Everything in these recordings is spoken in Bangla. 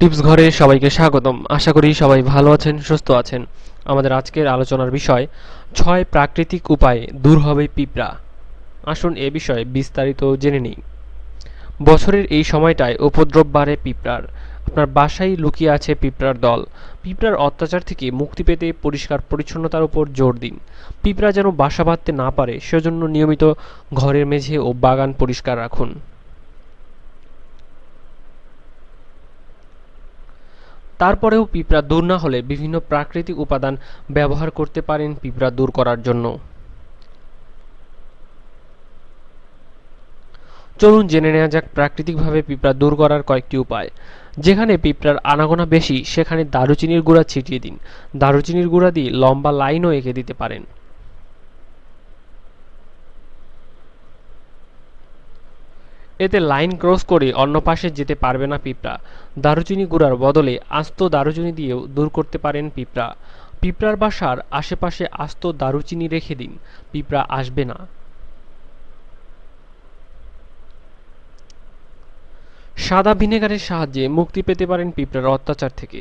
টিপস ঘরে সবাইকে স্বাগতম। আশা করি সবাই ভালো আছেন, সুস্থ আছেন। আমাদের আজকের আলোচনার বিষয়, ছয় প্রাকৃতিক উপায়ে দূর হবে পিঁপড়া। আসুন এ বিষয়ে বিস্তারিত জেনে নিই। বছরের এই সময়টায় উপদ্রব বাড়ে পিঁপড়ার। আপনার বাসায় লুকিয়ে আছে পিঁপড়ার দল। পিঁপড়ার অত্যাচার থেকে মুক্তি পেতে পরিষ্কার পরিচ্ছন্নতার উপর জোর দিন। পিঁপড়া যেন বাসা বাঁধতে না পারে, সেজন্য নিয়মিত ঘরের মেঝে ও বাগান পরিষ্কার রাখুন। তারপরেও পিঁপড়া দূর না হলে বিভিন্ন প্রাকৃতিক উপাদান ব্যবহার করতে পারেন পিঁপড়া দূর করার জন্য। চলুন জেনে নেওয়া যাক প্রাকৃতিকভাবে পিঁপড়া দূর করার কয়েকটি উপায়। যেখানে পিঁপড়ার আনাগোনা বেশি, সেখানে দারুচিনির গুঁড়া ছিটিয়ে দিন। দারুচিনির গুঁড়া দিয়ে লম্বা লাইনও এঁকে দিতে পারেন। এতে লাইন ক্রস করে অন্য পাশে যেতে পারবে না পিঁপড়া। দারুচিনি গুঁড়ার বদলে আস্ত দারুচিনি দিয়েও দূর করতে পারেন পিঁপড়া। পিঁপড়ার বাসার আশেপাশে আস্ত দারুচিনি রেখে দিন, পিঁপড়া আসবে না। সাদা ভিনেগারের সাহায্যে মুক্তি পেতে পারেন পিঁপড়ার অত্যাচার থেকে।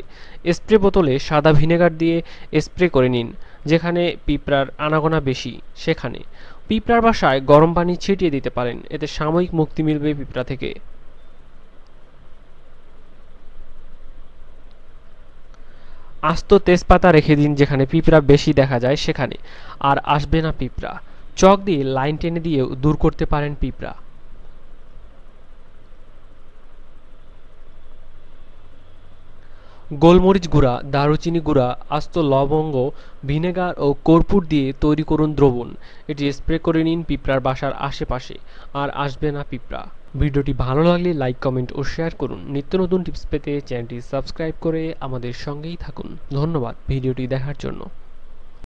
স্প্রে বোতলে সাদা ভিনেগার দিয়ে স্প্রে করে নিন, যেখানে পিঁপড়ার আনাগোনা বেশি, সেখানে। পিঁপড়ার বাসায় গরম পানি ছিটিয়ে দিতে পারেন। এতে সাময়িক মুক্তি মিলবে পিঁপড়া থেকে। আস্ত তেজপাতা রেখে দিন যেখানে পিঁপড়া বেশি দেখা যায় সেখানে। আর আসবে না পিঁপড়া। চক দিয়ে লাইন টেনে দিয়েও দূর করতে পারেন পিঁপড়া। গোলমরিচ গুঁড়া, দারুচিনি গুঁড়া, আস্ত লবঙ্গ, ভিনেগার ও কর্পূর দিয়ে তৈরি করুন দ্রবণ। এটি স্প্রে করে নিন পিঁপড়ার বাসার আশেপাশে। আর আসবে না পিঁপড়া। ভিডিওটি ভালো লাগলে লাইক, কমেন্ট ও শেয়ার করুন। নিত্য নতুন টিপস পেতে চ্যানেলটি সাবস্ক্রাইব করে আমাদের সঙ্গেই থাকুন। ধন্যবাদ ভিডিওটি দেখার জন্য।